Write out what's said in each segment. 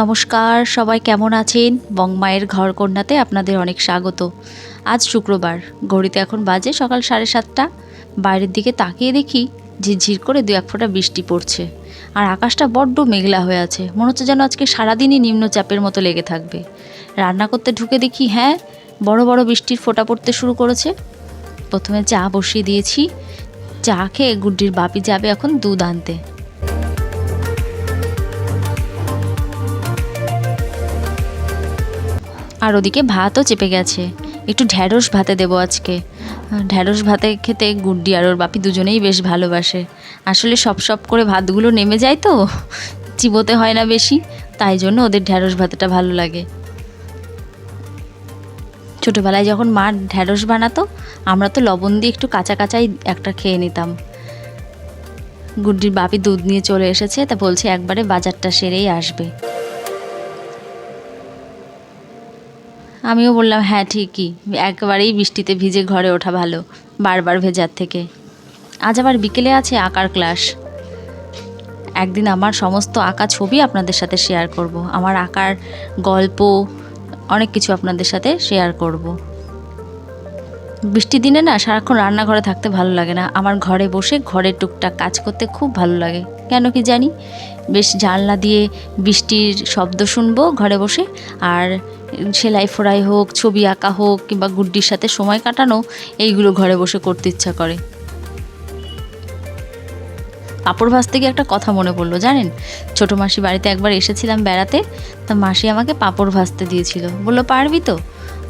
নমস্কার, সবাই কেমন আছেন? বংমায়ের ঘর কন্যাতে আপনাদের অনেক স্বাগত। আজ শুক্রবার, ঘড়িতে এখন বাজে সকাল সাড়ে সাতটা। বাইরের দিকে তাকিয়ে দেখি ঝিরঝির করে দু এক ফোঁটা বৃষ্টি পড়ছে। আর আকাশটা বড্ড মেঘলা হয়ে আছে। মনে হচ্ছে যেন আজকে সারাদিনই নিম্নচাপের মতো লেগে থাকবে। রান্না করতে ঢুকে দেখি হ্যাঁ বড় বড় বৃষ্টির ফোঁটা পড়তে শুরু করেছে। প্রথমে চা বসিয়ে দিয়েছি। চা খেয়ে গুড্ডির বাপি যাবে এখন দুধ আনতে। আর ওদিকে ভাতও চেপে গেছে। একটু ঢ্যাঁড়স ভাতে দেবো আজকে। ঢ্যাঁড়স ভাতে খেতে গুড্ডি আর ওর বাপি দুজনেই বেশ ভালোবাসে। আসলে সব সব করে ভাতগুলো নেমে যায় তো, চিবোতে হয় না বেশি, তাই জন্য ওদের ঢ্যাঁড়স ভাতেটা ভালো লাগে। ছোটোবেলায় যখন মা ঢ্যাঁড়স বানাতো, আমরা তো লবণ দিয়ে একটু কাঁচা কাঁচাই একটা খেয়ে নিতাম। গুড্ডির বাপি দুধ নিয়ে চলে এসেছে, তা বলছে একবারে বাজারটা সেরেই আসবে। আমিও বললাম হ্যাঁ ঠিকই একবারেই বৃষ্টিতে ভিজে ঘরে ওঠা ভালো, বারবার ভেজার থেকে আজ আবার বিকেলে আছে আঁকার ক্লাস একদিন আমার সমস্ত আঁকা ছবি আপনাদের সাথে শেয়ার করব। আমার আঁকার গল্প, অনেক কিছু আপনাদের সাথে শেয়ার করব। বৃষ্টির দিনে না সারাক্ষণ রান্নাঘরে থাকতে ভালো লাগে না। আমার ঘরে বসে ঘরে টুকটাক কাজ করতে খুব ভালো লাগে। কেন কি জানি? বেশ জানলা দিয়ে বৃষ্টির শব্দ শুনব ঘরে বসে। আর সেলাই ফোড়াই হোক, ছবি আঁকা হোক কিংবা গুড্ডির সাথে সময় কাটানো, এইগুলো ঘরে বসে করতে ইচ্ছা করে। পাপড় ভাজতে গিয়ে একটা কথা মনে পড়ল, জানেন? ছোটো মাসি বাড়িতে একবার এসেছিলাম বেড়াতে, তা মাসি আমাকে পাপড় ভাজতে দিয়েছিল। বলল, পারবি তো?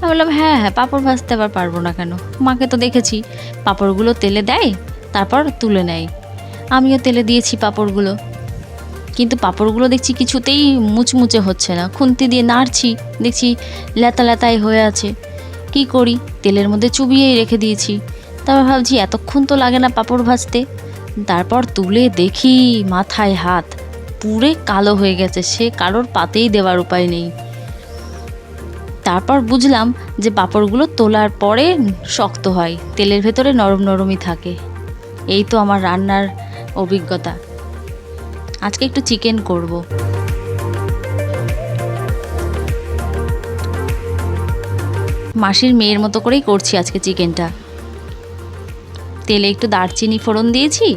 আমি বললাম হ্যাঁ হ্যাঁ পাঁপড় ভাজতে আবার পারব না কেন? মাকে তো দেখেছি, পাপড়গুলো তেলে দেয়, তারপর তুলে নেয়। আমিও তেলে দিয়েছি পাপড়গুলো। কিন্তু পাপড়গুলো দেখছি কিছুতেই মুচমুচে হচ্ছে না। খুন্তি দিয়ে নাড়ছি, দেখছি লেতা লেতাই হয়ে আছে। কি করি? তেলের মধ্যে চুবিয়েই রেখে দিয়েছি। তারপর ভাবছি, এতক্ষণ তো লাগে না পাপড় ভাজতে। তারপর তুলে দেখি মাথায় হাত পুরে কালো হয়ে গেছে। সে কারোর পাতেই দেওয়ার উপায় নেই। তারপর বুঝলাম যে পাঁপড়গুলো তোলার পরে শক্ত হয়, তেলের ভেতরে নরম নরমই থাকে। এই তো আমার রান্নার অভিজ্ঞতা। আজকে একটু চিকেন করব। মাসির মেয়ের মতো করেই করছি আজকে চিকেনটা। তেলে একটু দারচিনি ফোড়ন দিয়েছি,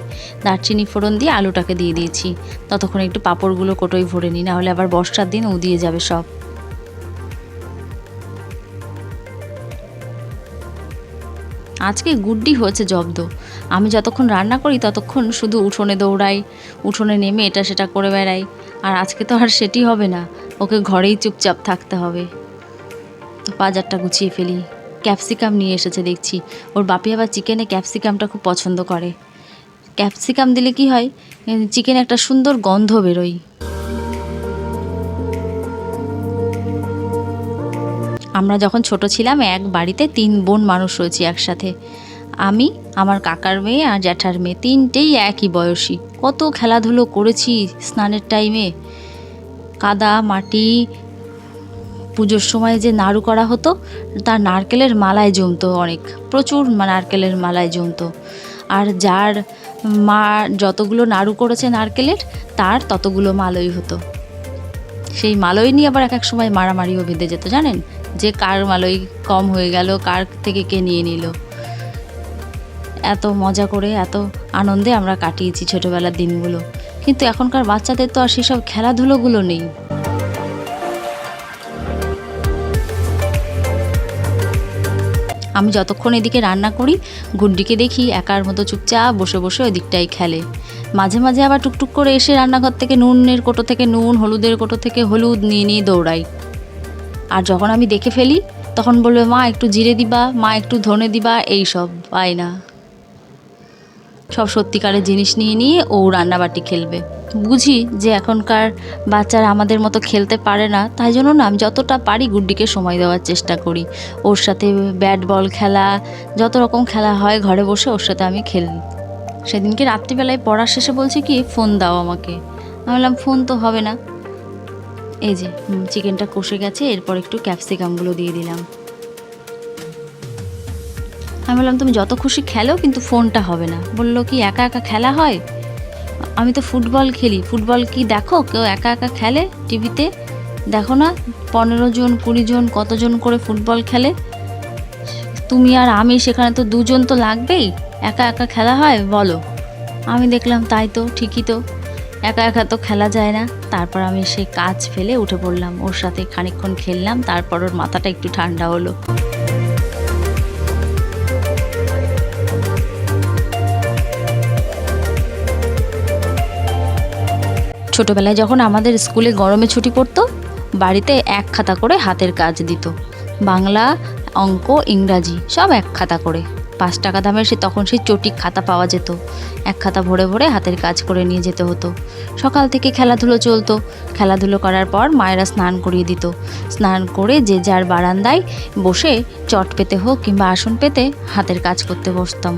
দারচিনি ফোড়ন দিয়ে আলুটাকে দিয়ে দিয়েছি। ততক্ষণ একটু পাঁপড়গুলো কোটোই ভরে নিই, নাহলে আবার বর্ষার দিন উদিয়ে যাবে সব। আজকে গুড্ডি হয়েছে জব্দ। আমি যতক্ষণ রান্না করি ততক্ষণ শুধু উঠোনে দৌড়াই, উঠোনে নেমে এটা সেটা করে বেড়াই। আর আজকে তো আর সেটি হবে না, ওকে ঘরেই চুপচাপ থাকতে হবে। বাজারটা গুছিয়ে ফেলি। ক্যাপসিকাম নিয়ে এসেছে, দেখছি। ওর বাপি আবার চিকেনে ক্যাপসিকামটা খুব পছন্দ করে। ক্যাপসিকাম দিলে কি হয়? চিকেনে একটা সুন্দর গন্ধ বেরোয়। আমরা যখন ছোট ছিলাম, এক বাড়িতে তিন বোন মানুষ রয়েছি একসাথে। আমি, আমার কাকার মেয়ে আর জ্যাঠার মেয়ে, তিনটেই একই বয়সী। কত খেলাধুলো করেছি স্নানের টাইমে। কাদা, মাটি, পুজোর সময় যে নাড়ু করা হতো, তার নারকেলের মালায় জমতো অনেক। প্রচুর নারকেলের মালায় জমতো। আর যার মা যতগুলো নাড়ু করেছে নারকেলের, তার ততগুলো মালই হতো। সেই মালই নিয়ে আবার এক এক সময় মারামারিও বেঁধে যেত, জানেন? যে কার মালই কম হয়ে গেল, কার থেকে কে নিয়ে নিল। এত মজা করে, এত আনন্দে আমরা কাটিয়েছি ছোটোবেলার দিনগুলো। কিন্তু এখনকার বাচ্চাদের তো আর সেসব খেলাধুলোগুলো নেই। আমি যতক্ষণ এদিকে রান্না করি গুড্ডিকে দেখি একার মতো চুপচাপ বসে বসে ওই দিকটাই খেলে। মাঝে মাঝে আবার টুকটুক করে এসে রান্নাঘর থেকে নুনের কোটো থেকে নুন, হলুদের কোটো থেকে হলুদ নিয়ে নিয়ে দৌড়াই। আর যখন আমি দেখে ফেলি, তখন বলবে, মা, একটু জিরে দিবা, মা, একটু ধনে দিবা, এই সব। পায় না। সব সত্যিকারের জিনিস নিয়ে নিয়ে ও রান্নাবাটি খেলবে। বুঝি যে এখনকার বাচ্চারা আমাদের মতো খেলতে পারে না, তাই জন্য না আমি যতটা পারি গুড্ডিকে সময় দেওয়ার চেষ্টা করি। ওর সাথে ব্যাট বল খেলা, যত রকম খেলা হয় ঘরে বসে ওর সাথে আমি খেলি। সেদিনকে রাত্রিবেলায় পড়ার শেষে বলছে কি, ফোন দাও আমাকে। আমি বললাম, ফোন তো হবে না। এই যে চিকেনটা কষে গেছে, এরপর একটু ক্যাপসিকামগুলো দিয়ে দিলাম। আমি বললাম, তুমি যত খুশি খেলো, কিন্তু ফোনটা হবে না। বলল, কি একা একা খেলা হয়? আমি তো ফুটবল খেলি। ফুটবল কি দেখো? কেউ একা একা খেলে টিভিতে? দেখো না, পনেরো জন, কুড়ি জন কতজন করে ফুটবল খেলে? তুমি আর আমি সেখানে তো দুজন তো লাগবেই। একা একা খেলা হয়? বলো। আমি দেখলাম, তাই তো, ঠিকই তো। একা একা তো খেলা যায় না। তারপর আমি সেই কাজ ফেলে উঠে পড়লাম। ওর সাথে খানিকক্ষণ খেললাম, তারপর ওর মাথাটা একটু ঠান্ডা হলো। ছোটবেলায় যখন আমাদের স্কুলে গরমে ছুটি পড়তো, বাড়িতে এক খাতা করে হাতের কাজ দিত। বাংলা, অঙ্ক, ইংরাজি সব এক খাতা করে। পাঁচ টাকা দামের সে তখন সেই চটিক খাতা পাওয়া যেত। এক খাতা ভরে ভরে হাতের কাজ করে নিয়ে যেতে হতো। সকাল থেকে খেলাধুলো চলতো। খেলাধুলো করার পর মায়েরা স্নান করিয়ে দিত। স্নান করে যে যার বারান্দায় বসে চট পেতে হোক কিংবা আসন পেতে হাতের কাজ করতে বসতাম।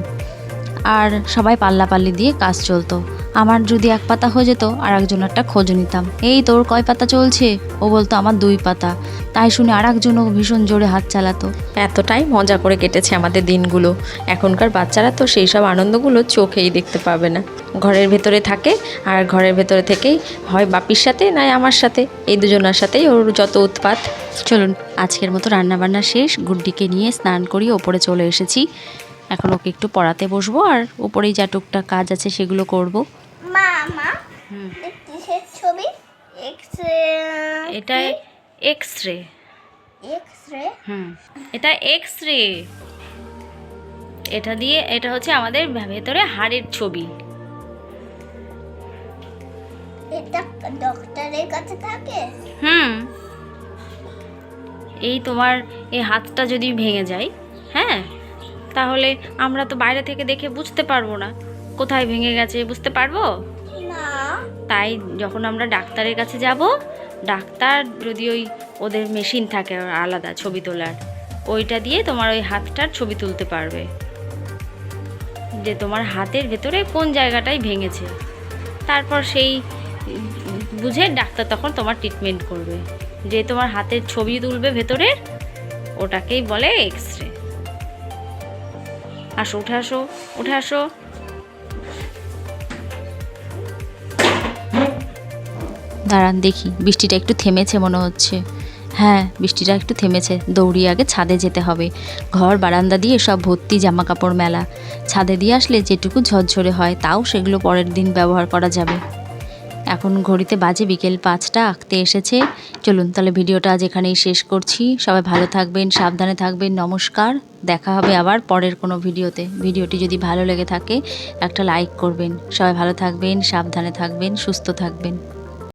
আর সবাই পাল্লা পাল্লি দিয়ে কাজ চলতো। আমার যদি এক পাতা হয়ে যেত আর একজনেরটা খোঁজ নিতাম। এই তোর কয় পাতা চলছে? ও বলতো আমার দুই পাতা। তাই শুনে আর একজনও ভীষণ জোরে হাত চালাতো। এতটাই মজা করে কেটেছে আমাদের দিনগুলো। এখনকার বাচ্চারা তো সেই সব আনন্দগুলো চোখেই দেখতে পাবে না। ঘরের ভেতরে থাকে আর ঘরের ভেতরে থেকেই হয় বাপির সাথে নয় আমার সাথে। এই দুজনের সাথেই ওর যত উৎপাত। চলুন আজকের মতো রান্নাবান্না শেষ। গুড্ডিকে নিয়ে স্নান করিয়ে ওপরে চলে এসেছি। এখন ওকে একটু পড়াতে বসবো আর ওপরেই যা টুকটাক কাজ আছে সেগুলো করব। মা। কিসের ছবি? এক্স এটা এক্স রে এক্স রে হুম। এটা এক্স রে এটা দিয়ে এটা হচ্ছে আমাদের ভেতরে হাড়ের ছবি। এটা ডক্টরের কাছে থাকে? হুম। এই তোমার এই হাতটা যদি ভেঙে যায় হ্যাঁ? তাহলে আমরা তো বাইরে থেকে দেখে বুঝতে পারব না। কোথায় ভেঙে গেছে বুঝতে পারব? তাই যখন আমরা ডাক্তারের কাছে যাব ডাক্তার যদি ওই ওদের মেশিন থাকে আলাদা ছবি তোলার ওইটা দিয়ে তোমার ওই হাতটার ছবি তুলতে পারবে। যে তোমার হাতের ভেতরে কোন জায়গাটায় ভেঙেছে। তারপর সেই বুঝে ডাক্তার তখন তোমার ট্রিটমেন্ট করবে। যে তোমার হাতের ছবি তুলবে ভেতরের ওটাকেই বলে এক্স রে আসো উঠে আসো উঠে আসো। দাঁড়ান দেখি, বৃষ্টিটা একটু থেমেছে মনে হচ্ছে। হ্যাঁ বৃষ্টিটা একটু থেমেছে। দৌড়িয়ে আগে ছাদে যেতে হবে। ঘর, বারান্দা দিয়ে সব ভর্তি জামা কাপড় মেলা। ছাদে দিয়ে আসলে যেটুকু ঝরঝরে হয়, তাও সেগুলো পরের দিন ব্যবহার করা যাবে। এখন ঘড়িতে বাজে বিকেল পাঁচটা, আঁকতে এসেছে। চলুন তাহলে ভিডিওটা আজ এখানেই শেষ করছি। সবাই ভালো থাকবেন, সাবধানে থাকবেন, নমস্কার। দেখা হবে আবার পরের কোনো ভিডিওতে। ভিডিওটি যদি ভালো লেগে থাকে, একটা লাইক করবেন। সবাই ভালো থাকবেন, সাবধানে থাকবেন, সুস্থ থাকবেন।